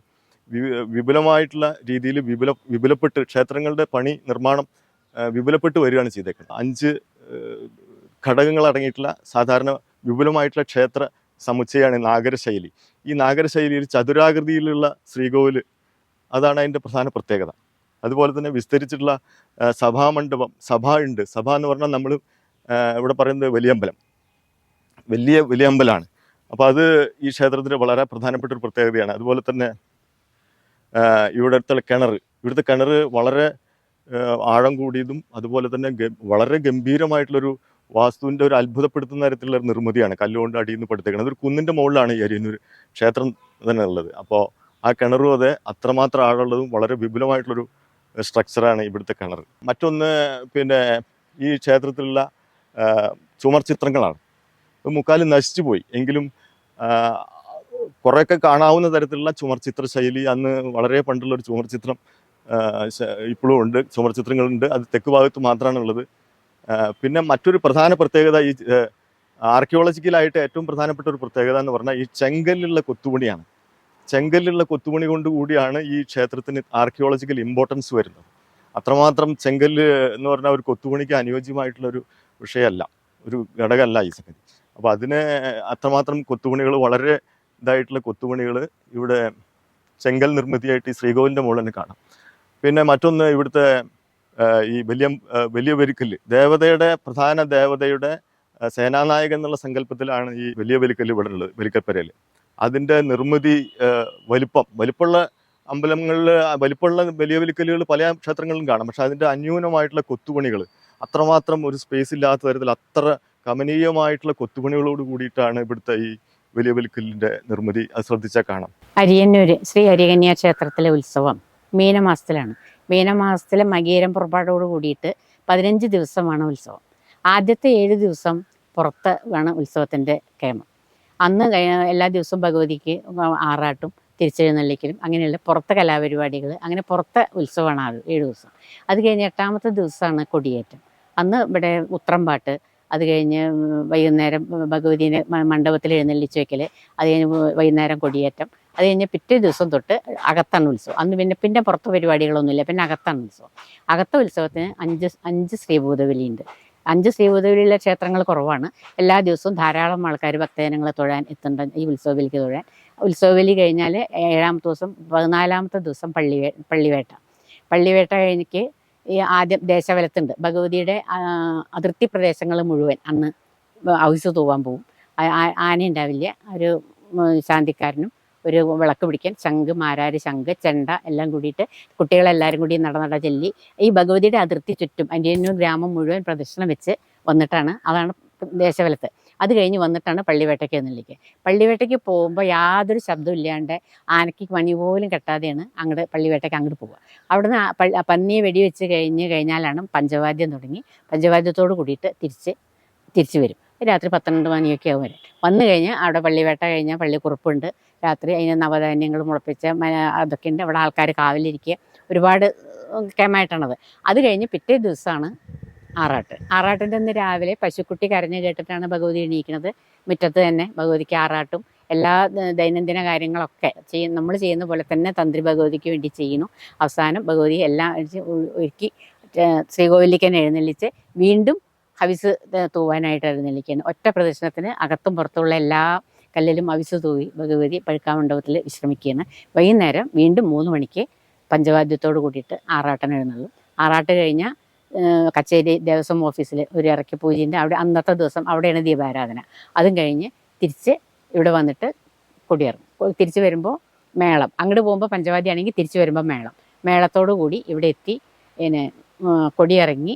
വിപുലമായിട്ടുള്ള രീതിയിൽ വിപുല വിപുലപ്പെട്ട് ക്ഷേത്രങ്ങളുടെ പണി നിർമ്മാണം വിപുലപ്പെട്ട് വരികയാണ് ചെയ്തേക്കുന്നത്. അഞ്ച് ഘടകങ്ങൾ അടങ്ങിയിട്ടുള്ള സാധാരണ വിപുലമായിട്ടുള്ള ക്ഷേത്ര സമുച്ചയമാണ് നാഗരശൈലി. ഈ നാഗരശൈലിയിൽ ചതുരാകൃതിയിലുള്ള ശ്രീകോവിൽ അതാണ് അതിന്റെ പ്രധാന പ്രത്യേകത. അതുപോലെ തന്നെ വിസ്തരിച്ചിട്ടുള്ള സഭാമണ്ഡപം സഭ ഉണ്ട് സഭ എന്ന് പറഞ്ഞാൽ നമ്മൾ ഇവിടെ പറയുന്നത് വലിയ അമ്പലം വലിയ വലിയ അമ്പലമാണ് അപ്പോൾ അത് ഈ ക്ഷേത്രത്തിന്റെ വളരെ പ്രധാനപ്പെട്ട ഒരു പ്രത്യേകതയാണ്. അതുപോലെ തന്നെ ഇവിടുത്തെ കിണർ. ഇവിടുത്തെ കിണർ വളരെ ആഴം കൂടിയതും അതുപോലെ തന്നെ വളരെ ഗംഭീരമായിട്ടുള്ളൊരു വാസ്തുവിന്റെ ഒരു അത്ഭുതപ്പെടുത്തുന്ന തരത്തിലുള്ള നിർമ്മിതിയാണ് കല്ലുകൊണ്ട് അടിയിൽ നിന്ന് പടുത്തേക്കുന്നത് ഒരു കുന്നിന്റെ മുകളിലാണ് ഈ അരിയനൂർ ക്ഷേത്രം തന്നെ ഉള്ളത്. അപ്പോൾ ആ കിണറും അതെ അത്രമാത്രം ആഴമുള്ളതും വളരെ വിപുലമായിട്ടുള്ളൊരു സ്ട്രക്ചറാണ് ഇവിടുത്തെ കിണർ മറ്റൊന്ന് പിന്നെ ഈ ക്ഷേത്രത്തിലുള്ള ചുമർ ചിത്രങ്ങളാണ്. മുക്കാലും നശിച്ചു പോയി. എങ്കിലും കുറേയൊക്കെ കാണാവുന്ന തരത്തിലുള്ള ചുമർ ചിത്ര ശൈലി അന്ന് വളരെ പണ്ടുള്ള ഒരു ചുമർ ചിത്രം ഇപ്പോഴും ഉണ്ട്. ചുമർ ചിത്രങ്ങളുണ്ട്. അത് തെക്ക് ഭാഗത്ത് മാത്രമാണ് ഉള്ളത്. പിന്നെ മറ്റൊരു പ്രധാന പ്രത്യേകത ഈ ആർക്കിയോളജിക്കലായിട്ട് ഏറ്റവും പ്രധാനപ്പെട്ട ഒരു പ്രത്യേകത എന്ന് പറഞ്ഞാൽ ഈ ചെങ്കല്ലുള്ള കൊത്തുപണിയാണ്. ചെങ്കല്ലുള്ള കൊത്തുപണി കൊണ്ട് കൂടിയാണ് ഈ ക്ഷേത്രത്തിന് ആർക്കിയോളജിക്കൽ ഇമ്പോർട്ടൻസ് വരുന്നത്. അത്രമാത്രം ചെങ്കല്ല് എന്ന് പറഞ്ഞാൽ ഒരു കൊത്തുപണിക്ക് അനുയോജ്യമായിട്ടുള്ള ഒരു വിഷയമല്ല. ഒരു ഘടകമല്ല ഈ സംഗതി. അപ്പോൾ അതിന് അത്രമാത്രം കൊത്തുപണികൾ വളരെ ഇതായിട്ടുള്ള കൊത്തുപണികൾ ഇവിടെ ചെങ്കൽ നിർമ്മിതിയായിട്ട് ഈ ശ്രീകോവിലിന്റെ മുകളിൽ കാണാം. പിന്നെ മറ്റൊന്ന് ഇവിടുത്തെ ഈ വലിയ വലിയ പെരുക്കൽ ദേവതയുടെ പ്രധാന ദേവതയുടെ സേനാനായകൻ എന്നുള്ള സങ്കല്പത്തിലാണ് ഈ വലിയ വെലിക്കല്ല് ഇവിടെ ഉള്ളത് വെലിക്കൽപ്പരയിൽ അതിന്റെ നിർമ്മിതി വലിപ്പം. വലിപ്പമുള്ള അമ്പലങ്ങളിൽ വലിപ്പമുള്ള വലിയ വലിക്കല്ലുകൾ പല ക്ഷേത്രങ്ങളിലും കാണാം. പക്ഷെ അതിന്റെ അന്യൂനമായിട്ടുള്ള കൊത്തുപണികൾ അത്രമാത്രം ഒരു സ്പേസ് ഇല്ലാത്ത തരത്തിൽ അത്ര കമനീയമായിട്ടുള്ള കൊത്തുപണികളോട് കൂടിയിട്ടാണ് ഇവിടുത്തെ ഈ വലിയ വലിക്കല്ലിന്റെ നിർമ്മിതി. അത് ശ്രദ്ധിച്ചാൽ കാണാം. അരിയന്നൂര് ശ്രീ ഹരികന്യ ക്ഷേത്രത്തിലെ ഉത്സവം മീനമാസത്തിലാണ്. മീനമാസത്തിലെ മകീരം പുറപ്പാടോട് കൂടിയിട്ട് പതിനഞ്ച് ദിവസമാണ് ഉത്സവം. ആദ്യത്തെ ഏഴ് ദിവസം പുറത്ത് ആണ് ഉത്സവത്തിന്റെ കേമം അന്ന് എല്ലാ ദിവസവും ഭഗവതിക്ക് ആറാട്ടും തിരിച്ചെഴുന്നള്ളിക്കലും അങ്ങനെയുള്ള പുറത്തെ കലാപരിപാടികൾ അങ്ങനെ പുറത്തെ ഉത്സവമാണ് ആറ് ഏഴ് ദിവസം. അത് കഴിഞ്ഞ് എട്ടാമത്തെ ദിവസമാണ് കൊടിയേറ്റം. അന്ന് ഇവിടെ ഉത്രംപാട്ട് അത് കഴിഞ്ഞ് വൈകുന്നേരം ഭഗവതിനെ മണ്ഡപത്തിൽ എഴുന്നള്ളിച്ച് വയ്ക്കൽ അത് കഴിഞ്ഞ് വൈകുന്നേരം കൊടിയേറ്റം അത് കഴിഞ്ഞ് പിറ്റേ ദിവസം തൊട്ട് അകത്താണ് ഉത്സവം. അന്ന് പിന്നെ പിന്നെ പുറത്ത് പരിപാടികളൊന്നുമില്ല പിന്നെ അകത്താണ് ഉത്സവം. അകത്ത ഉത്സവത്തിന് അഞ്ച് അഞ്ച് ശ്രീഭൂതബലിയുണ്ട് അഞ്ച് ശ്രീഭൂതബലിയിലെ ക്ഷേത്രങ്ങൾ കുറവാണ്. എല്ലാ ദിവസവും ധാരാളം ആൾക്കാർ ഭക്തജനങ്ങളെ തൊഴാൻ എത്തുന്നുണ്ട്. ഈ ഉത്സവബലിക്ക് തൊഴാൻ. ഉത്സവബലി കഴിഞ്ഞാൽ ഏഴാമത്തെ ദിവസം പതിനാലാമത്തെ ദിവസം പള്ളി പള്ളിവേട്ട. പള്ളിവേട്ട കഴിഞ്ഞിക്ക് ഈ ആദ്യം ദേശവലത്തുണ്ട്. ഭഗവതിയുടെ അതിർത്തി പ്രദേശങ്ങൾ മുഴുവൻ അന്ന് ഔസ് തൂവാൻ പോവും. ആന ഉണ്ടാവില്ല ഒരു ശാന്തിക്കാരനും ഒരു വിളക്ക് പിടിക്കാൻ ശംഖ് മാരാര് ശംഖ് ചെണ്ട എല്ലാം കൂടിയിട്ട് കുട്ടികളെല്ലാവരും കൂടി നട നട ചെല്ലി ഈ ഭഗവതിയുടെ അതിർത്തി ചുറ്റും അന്യന്നൂർ ഗ്രാമം മുഴുവൻ പ്രദക്ഷിണം വെച്ച് വന്നിട്ടാണ് അതാണ് ദേശവലത്ത്. അത് കഴിഞ്ഞ് വന്നിട്ടാണ് പള്ളിവേട്ടയ്ക്ക് എന്നുള്ളിലേക്ക് പള്ളിവേട്ടയ്ക്ക് പോകുമ്പോൾ യാതൊരു ശബ്ദവും ഇല്ലാണ്ട് ആനയ്ക്ക് മണി പോലും കെട്ടാതെയാണ് അങ്ങോട്ട് പള്ളിവേട്ടയ്ക്ക് അങ്ങോട്ട് പോവുക. അവിടുന്ന് പന്നിയെ വെടിവെച്ച് കഴിഞ്ഞ് കഴിഞ്ഞാലാണ് പഞ്ചവാദ്യം തുടങ്ങി. പഞ്ചവാദ്യത്തോട് കൂടിയിട്ട് തിരിച്ച് തിരിച്ചു വരും. രാത്രി പന്ത്രണ്ട് മണിയൊക്കെ ആവും വരെ വന്നു കഴിഞ്ഞാൽ അവിടെ പള്ളിവേട്ട കഴിഞ്ഞാൽ പള്ളിക്കുറുപ്പുണ്ട് രാത്രി അതിന് നവധാന്യങ്ങൾ മുളപ്പിച്ച അതൊക്കെ ഉണ്ട്. അവിടെ ആൾക്കാർ കാവലിരിക്കുക. ഒരുപാട് കേമായിട്ടാണത്. അത് കഴിഞ്ഞ് പിറ്റേ ദിവസമാണ് ആറാട്ട്. ആറാട്ടിന്റെ അന്ന് രാവിലെ പശുക്കുട്ടി കരഞ്ഞു കേട്ടിട്ടാണ് ഭഗവതി എണീക്കുന്നത് മുറ്റത്ത് തന്നെ ഭഗവതിക്ക് ആറാട്ടും എല്ലാ ദൈനംദിന കാര്യങ്ങളൊക്കെ ചെയ്യും നമ്മൾ ചെയ്യുന്ന പോലെ തന്നെ തന്ത്രി ഭഗവതിക്ക് വേണ്ടി ചെയ്യുന്നു. അവസാനം ഭഗവതി എല്ലാം ഒരുക്കി ശ്രീകോവിലേക്ക് തന്നെ എഴുന്നള്ളിച്ച് വീണ്ടും ഹവിസ് തൂവാനായിട്ടായിരുന്നു തൂവാനായിട്ട് എഴുന്നള്ളിക്കുന്നു ഒറ്റ പ്രദർശനത്തിന് അകത്തും പുറത്തുള്ള എല്ലാ കല്ലിലും അവിസ് തൂവി ഭഗവതി പഴുക്കാമണ്ഡപത്തിൽ വിശ്രമിക്കുകയാണ്. വൈകുന്നേരം വീണ്ടും മൂന്ന് മണിക്ക് പഞ്ചവാദ്യത്തോട് കൂടിയിട്ട് ആറാട്ടൻ എഴുന്നള്ളും. ആറാട്ട് കഴിഞ്ഞാൽ കച്ചേരി ദേവസ്വം ഓഫീസിൽ ഒരു ഇറക്കി പൂജയുണ്ട്. അവിടെ അന്നത്തെ ദിവസം അവിടെയാണ് ദീപാരാധന. അതും കഴിഞ്ഞ് തിരിച്ച് ഇവിടെ വന്നിട്ട് കൊടിയിറങ്ങും തിരിച്ച് വരുമ്പോൾ മേളം. അങ്ങോട്ട് പോകുമ്പോൾ പഞ്ചവാദ്യ ആണെങ്കിൽ തിരിച്ച് വരുമ്പോൾ മേളം. മേളത്തോടു കൂടി ഇവിടെ എത്തി പിന്നെ കൊടിയിറങ്ങി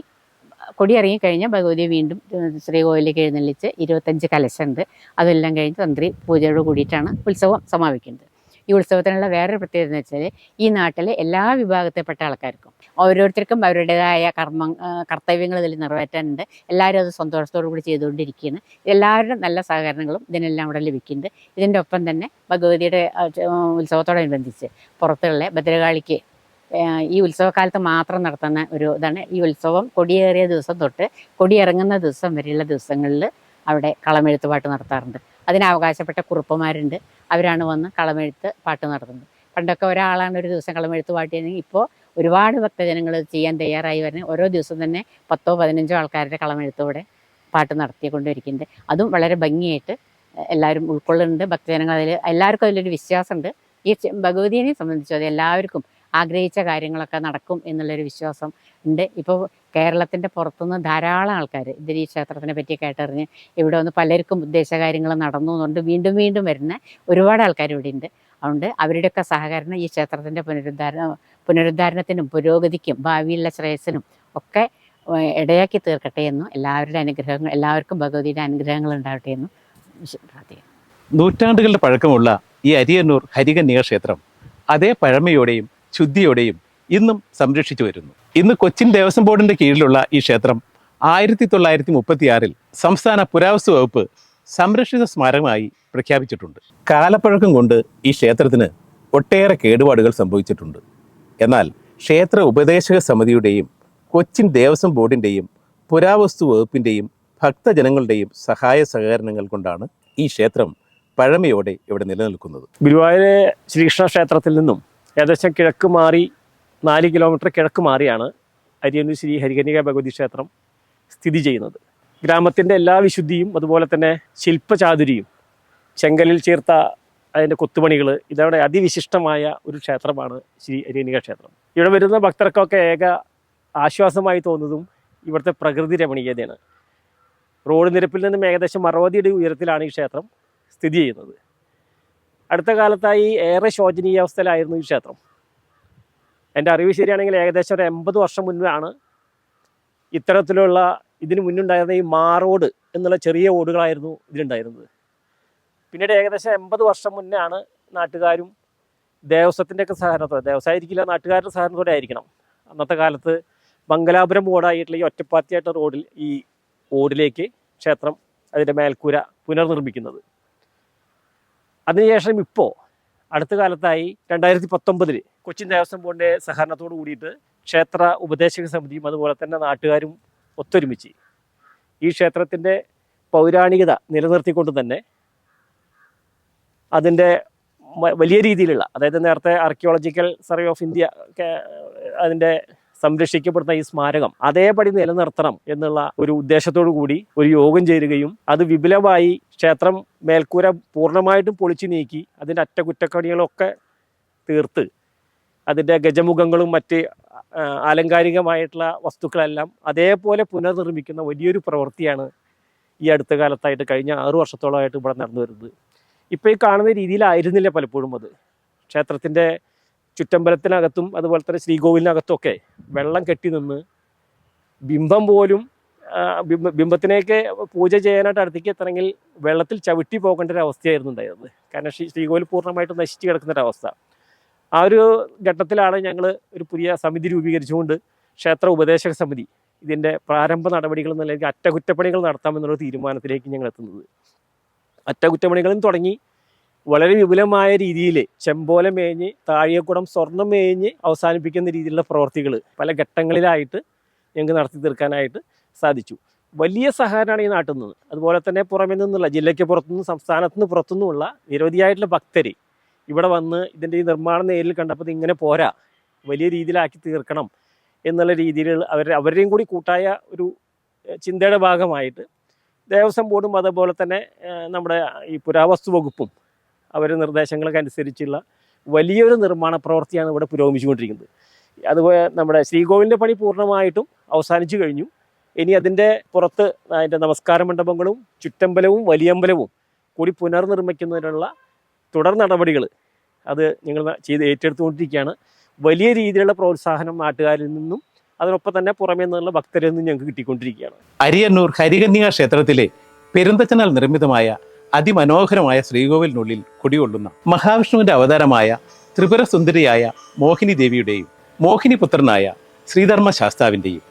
കൊടിയിറങ്ങി കഴിഞ്ഞാൽ ഭഗവതിയെ വീണ്ടും ശ്രീ ശ്രീകോവിലേക്ക് എഴുന്നള്ളിച്ച് ഇരുപത്തഞ്ച് കലശമുണ്ട്. അതെല്ലാം കഴിഞ്ഞ് തന്ത്രി പൂജയോട് കൂടിയിട്ടാണ് ഉത്സവം സമാപിക്കുന്നത്. ഈ ഉത്സവത്തിനുള്ള വേറൊരു പ്രത്യേകത എന്ന് വെച്ചാൽ ഈ നാട്ടിലെ എല്ലാ വിഭാഗത്തിൽപ്പെട്ട ആൾക്കാർക്കും ഓരോരുത്തർക്കും അവരുടേതായ കർമ്മ കർത്തവ്യങ്ങൾ ഇതിൽ നിറവേറ്റാനുണ്ട്. എല്ലാവരും അത് സന്തോഷത്തോടു കൂടി ചെയ്തുകൊണ്ടിരിക്കുകയാണ്. എല്ലാവരുടെ നല്ല സഹകരണങ്ങളും ഇതിനെല്ലാം ഇവിടെ ലഭിക്കുന്നുണ്ട്. ഇതിന്റെ ഒപ്പം തന്നെ ഭഗവതിയുടെ ഉത്സവത്തോടനുബന്ധിച്ച് പുറത്തുള്ള ഭദ്രകാളിക്ക് ഈ ഉത്സവകാലത്ത് മാത്രം നടത്തുന്ന ഒരു ഇതാണ്. ഈ ഉത്സവം കൊടിയേറിയ ദിവസം തൊട്ട് കൊടിയിറങ്ങുന്ന ദിവസം വരെയുള്ള ദിവസങ്ങളിൽ അവിടെ കളമെഴുത്ത് പാട്ട് നടത്താറുണ്ട്. അതിന് അവകാശപ്പെട്ട കുറുപ്പന്മാരുണ്ട്. അവരാണ് വന്ന് കളമെഴുത്ത് പാട്ട് നടത്തുന്നത്. പണ്ടൊക്കെ ഒരാളാണ് ഒരു ദിവസം കളമെഴുത്ത് പാട്ട് ചെയ്യുന്നത് ഇപ്പോൾ ഒരുപാട് ഭക്തജനങ്ങൾ ചെയ്യാൻ തയ്യാറായി വരുന്നത് ഓരോ ദിവസം തന്നെ പത്തോ പതിനഞ്ചോ ആൾക്കാരുടെ കളമെഴുത്തോടെ പാട്ട് നടത്തിക്കൊണ്ടിരിക്കുന്നുണ്ട്. അതും വളരെ ഭംഗിയായിട്ട് എല്ലാവരും ഉൾക്കൊള്ളുന്നുണ്ട്. ഭക്തജനങ്ങൾ അതിൽ എല്ലാവർക്കും അതിലൊരു വിശ്വാസമുണ്ട്. ഈ ഭഗവതിയെ സംബന്ധിച്ചു അത് എല്ലാവർക്കും ആഗ്രഹിച്ച കാര്യങ്ങളൊക്കെ നടക്കും എന്നുള്ളൊരു വിശ്വാസം ഉണ്ട്. ഇപ്പോൾ കേരളത്തിന്റെ പുറത്തുനിന്ന് ധാരാളം ആൾക്കാർ ഇതിൽ ഈ ക്ഷേത്രത്തിനെ പറ്റി കേട്ടറിഞ്ഞ് ഇവിടെ വന്ന് പലർക്കും ഉദ്ദേശ കാര്യങ്ങൾ നടന്നു എന്നുകൊണ്ട് വീണ്ടും വീണ്ടും വരുന്ന ഒരുപാട് ആൾക്കാർ ഇവിടെ ഉണ്ട്. അതുകൊണ്ട് അവരുടെയൊക്കെ സഹകരണം ഈ ക്ഷേത്രത്തിന്റെ പുനരുദ്ധാരണ പുനരുദ്ധാരണത്തിനും പുരോഗതിക്കും ഭാവിയിലുള്ള ശ്രേയസ്സിനും ഒക്കെ ഇടയാക്കി തീർക്കട്ടെ എന്നും എല്ലാവരുടെ അനുഗ്രഹങ്ങൾ എല്ലാവർക്കും ഭഗവതിയുടെ അനുഗ്രഹങ്ങൾ ഉണ്ടാവട്ടെ എന്നും പ്രാർത്ഥിക്കുന്നു. നൂറ്റാണ്ടുകളുടെ പഴക്കമുള്ള ഈ അരിയന്നൂർ ഹരികന്യക ക്ഷേത്രം അതേ പഴമയോടെയും ശുദ്ധിയോടെയും ഇന്നും സംരക്ഷിച്ചു വരുന്നു. ഇന്ന് കൊച്ചിൻ ദേവസ്വം ബോർഡിന്റെ കീഴിലുള്ള ഈ ക്ഷേത്രം ആയിരത്തി തൊള്ളായിരത്തി മുപ്പത്തിയാറിൽ സംസ്ഥാന പുരാവസ്തു വകുപ്പ് സംരക്ഷിത സ്മാരകമായി പ്രഖ്യാപിച്ചിട്ടുണ്ട്. കാലപ്പഴക്കം കൊണ്ട് ഈ ക്ഷേത്രത്തിന് ഒട്ടേറെ കേടുപാടുകൾ സംഭവിച്ചിട്ടുണ്ട്. എന്നാൽ ക്ഷേത്ര ഉപദേശക സമിതിയുടെയും കൊച്ചിൻ ദേവസ്വം ബോർഡിന്റെയും പുരാവസ്തു വകുപ്പിന്റെയും ഭക്തജനങ്ങളുടെയും സഹായ സഹകരണങ്ങൾ കൊണ്ടാണ് ഈ ക്ഷേത്രം പഴമയോടെ ഇവിടെ നിലനിൽക്കുന്നത്. ഗുരുവായൂർ ശ്രീകൃഷ്ണ ക്ഷേത്രത്തിൽ നിന്നും ഏകദേശം കിഴക്ക് മാറി നാല് കിലോമീറ്റർ കിഴക്ക് മാറിയാണ് അരിയന്നൂർ ശ്രീ ഹരികന്യക ഭഗവതി ക്ഷേത്രം സ്ഥിതി ചെയ്യുന്നത്. ഗ്രാമത്തിന്റെ എല്ലാ വിശുദ്ധിയും അതുപോലെ തന്നെ ശില്പചാതുരിയും ചെങ്കലിൽ ചേർത്ത അതിന്റെ കൊത്തുപണികൾ ഇതവിടെ അതിവിശിഷ്ടമായ ഒരു ക്ഷേത്രമാണ് ശ്രീ അരിയനിക ക്ഷേത്രം. ഇവിടെ വരുന്ന ഭക്തർക്കൊക്കെ ഏക ആശ്വാസമായി തോന്നുന്നതും ഇവിടുത്തെ പ്രകൃതി രമണീയതയാണ്. റോഡ് നിരപ്പിൽ നിന്നും ഏകദേശം അറുപതിയുടെ ഉയരത്തിലാണ് ഈ ക്ഷേത്രം സ്ഥിതി ചെയ്യുന്നത്. അടുത്ത കാലത്തായി ഏറെ ശോചനീയാവസ്ഥയിലായിരുന്നു ഈ ക്ഷേത്രം. എന്റെ അറിവ് ശരിയാണെങ്കിൽ ഏകദേശം ഒരു എൺപത് വർഷം മുൻപാണ് ഇത്തരത്തിലുള്ള ഇതിന് മുന്നുണ്ടായിരുന്ന ഈ മാറോഡ് എന്നുള്ള ചെറിയ ഓടുകളായിരുന്നു ഇതിലുണ്ടായിരുന്നത്. പിന്നീട് ഏകദേശം എൺപത് വർഷം മുന്നേ ആണ് നാട്ടുകാരും ദേവസ്വത്തിന്റെയൊക്കെ സഹകരണത്തോടെ ദേവസ്വമായിരിക്കില്ല നാട്ടുകാരുടെ സഹകരണത്തോടെ ആയിരിക്കണം. അന്നത്തെ കാലത്ത് മംഗലാപുരം ഓടായിട്ടുള്ള ഈ ഒറ്റപ്പാത്തിയായിട്ട് റോഡിൽ ഈ ഓടിലേക്ക് ക്ഷേത്രം അതിന്റെ മേൽക്കൂര പുനർനിർമ്മിക്കുന്നത്. അതിനുശേഷം ഇപ്പോൾ അടുത്ത കാലത്തായി രണ്ടായിരത്തി പത്തൊമ്പതിൽ കൊച്ചിൻ ദേവസ്വം ബോർഡിന്റെ സഹകരണത്തോട് കൂടിയിട്ട് ക്ഷേത്ര ഉപദേശക സമിതിയും അതുപോലെ തന്നെ നാട്ടുകാരും ഒത്തൊരുമിച്ച് ഈ ക്ഷേത്രത്തിന്റെ പൗരാണികത നിലനിർത്തിക്കൊണ്ട് തന്നെ അതിന്റെ വലിയ രീതിയിലുള്ള അതായത് നേരത്തെ ആർക്കിയോളജിക്കൽ സർവേ ഓഫ് ഇന്ത്യ അതിന്റെ സംരക്ഷിക്കപ്പെടുന്ന ഈ സ്മാരകം അതേപടി നിലനിർത്തണം എന്നുള്ള ഒരു ഉദ്ദേശത്തോടു കൂടി ഒരു യോഗം ചേരുകയും അത് വിപുലമായി ക്ഷേത്രം മേൽക്കൂര പൂർണമായിട്ടും പൊളിച്ചു നീക്കി അതിന്റെ അറ്റകുറ്റപ്പണികളൊക്കെ തീർത്ത് അതിന്റെ ഗജമുഖങ്ങളും മറ്റ് ആലങ്കാരികമായിട്ടുള്ള വസ്തുക്കളെല്ലാം അതേപോലെ പുനർനിർമ്മിക്കുന്ന വലിയൊരു പ്രവൃത്തിയാണ് ഈ അടുത്ത കാലത്തായിട്ട് കഴിഞ്ഞ ആറു വർഷത്തോളമായിട്ട് ഇവിടെ നടന്നു വരുന്നത്. ഇപ്പോൾ ഈ കാണുന്ന രീതിയിലായിരുന്നില്ല പലപ്പോഴും അത്. ക്ഷേത്രത്തിന്റെ ചുറ്റമ്പലത്തിനകത്തും അതുപോലെ തന്നെ ശ്രീകോവിലിനകത്തുമൊക്കെ വെള്ളം കെട്ടി നിന്ന് ബിംബം പോലും ബിംബ ബിംബത്തിനെയൊക്കെ പൂജ ചെയ്യാനായിട്ട് അടുത്തേക്ക് എത്തണമെങ്കിൽ വെള്ളത്തിൽ ചവിട്ടി പോകേണ്ട ഒരു അവസ്ഥയായിരുന്നു ഉണ്ടായിരുന്നത്. കാരണം ശ്രീ ശ്രീകോവിൽ പൂർണമായിട്ട് നശിച്ച് കിടക്കുന്ന ഒരു അവസ്ഥ. ആ ഒരു ഘട്ടത്തിലാണ് ഞങ്ങൾ ഒരു പുതിയ സമിതി രൂപീകരിച്ചുകൊണ്ട് ക്ഷേത്ര ഉപദേശക സമിതി ഇതിന്റെ പ്രാരംഭ നടപടികൾ എന്നുള്ള അറ്റകുറ്റപ്പണികൾ നടത്താമെന്നുള്ള തീരുമാനത്തിലേക്ക് ഞങ്ങൾ എത്തുന്നത്. അറ്റകുറ്റപ്പണികളും തുടങ്ങി. വളരെ വിപുലമായ രീതിയിൽ ചെമ്പോല മേഞ്ഞ് താഴിയക്കുടം സ്വർണം മേഞ്ഞ് അവസാനിപ്പിക്കുന്ന രീതിയിലുള്ള പ്രവർത്തികൾ പല ഘട്ടങ്ങളിലായിട്ട് ഞങ്ങൾക്ക് നടത്തി തീർക്കാനായിട്ട് സാധിച്ചു. വലിയ സഹകരണമാണ് ഈ നാട്ടിൽ നിന്ന്. അതുപോലെ തന്നെ പുറമെ നിന്നുള്ള ജില്ലയ്ക്ക് പുറത്തുനിന്ന് സംസ്ഥാനത്തുനിന്ന് പുറത്തുനിന്നുമുള്ള നിരവധിയായിട്ടുള്ള ഭക്തർ ഇവിടെ വന്ന് ഇതിന്റെ ഈ നിർമ്മാണം നേരിൽ കണ്ടപ്പോൾ ഇങ്ങനെ പോരാ വലിയ രീതിയിലാക്കി തീർക്കണം എന്നുള്ള രീതിയിൽ അവർ അവരുടെയും കൂടി കൂട്ടായ ഒരു ചിന്തയുടെ ഭാഗമായിട്ട് ദേവസ്വം ബോർഡും അതുപോലെ തന്നെ നമ്മുടെ ഈ പുരാവസ്തു വകുപ്പും അവരുടെ നിർദ്ദേശങ്ങൾക്ക് അനുസരിച്ചുള്ള വലിയൊരു നിർമ്മാണ പ്രവൃത്തിയാണ് ഇവിടെ പുരോഗമിച്ചുകൊണ്ടിരിക്കുന്നത്. അതുപോലെ നമ്മുടെ ശ്രീകോവിലിന്റെ പണി പൂർണമായിട്ടും അവസാനിച്ചു കഴിഞ്ഞു. ഇനി അതിന്റെ പുറത്ത് അതിന്റെ നമസ്കാര മണ്ഡപങ്ങളും ചുറ്റമ്പലവും വലിയമ്പലവും കൂടി പുനർനിർമ്മിക്കുന്നതിനുള്ള തുടർ നടപടികൾ അത് ഞങ്ങൾ ചെയ്ത് ഏറ്റെടുത്തുകൊണ്ടിരിക്കുകയാണ്. വലിയ രീതിയിലുള്ള പ്രോത്സാഹനം നാട്ടുകാരിൽ നിന്നും അതിനൊപ്പം തന്നെ പുറമേ നിന്നുള്ള ഭക്തരിൽ നിന്നും ഞങ്ങൾക്ക് കിട്ടിക്കൊണ്ടിരിക്കുകയാണ്. അരിയന്നൂർ ഹരികന്യാ ക്ഷേത്രത്തിലെ പെരുന്തച്ചനാൽ നിർമ്മിതമായ അതിമനോഹരമായ ശ്രീകോവിലിനുള്ളിൽ കുടികൊള്ളുന്ന മഹാവിഷ്ണുവിന്റെ അവതാരമായ ത്രിപുര സുന്ദരിയായ മോഹിനി ദേവിയുടെയും മോഹിനി പുത്രനായ ശ്രീധർമ്മ ശാസ്താവിന്റെയും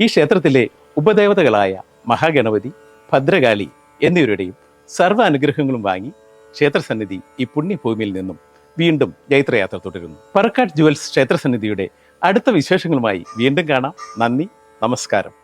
ഈ ക്ഷേത്രത്തിലെ ഉപദേവതകളായ മഹാഗണപതി ഭദ്രകാളി എന്നിവരുടെയും സർവ അനുഗ്രഹങ്ങളും വാങ്ങി ക്ഷേത്രസന്നിധി ഈ പുണ്യഭൂമിയിൽ നിന്നും വീണ്ടും ജൈത്രയാത്ര തുടരുന്നു. പറക്കാട് ജുവൽസ് ക്ഷേത്രസന്നിധിയുടെ അടുത്ത വിശേഷങ്ങളുമായി വീണ്ടും കാണാം. നന്ദി നമസ്കാരം.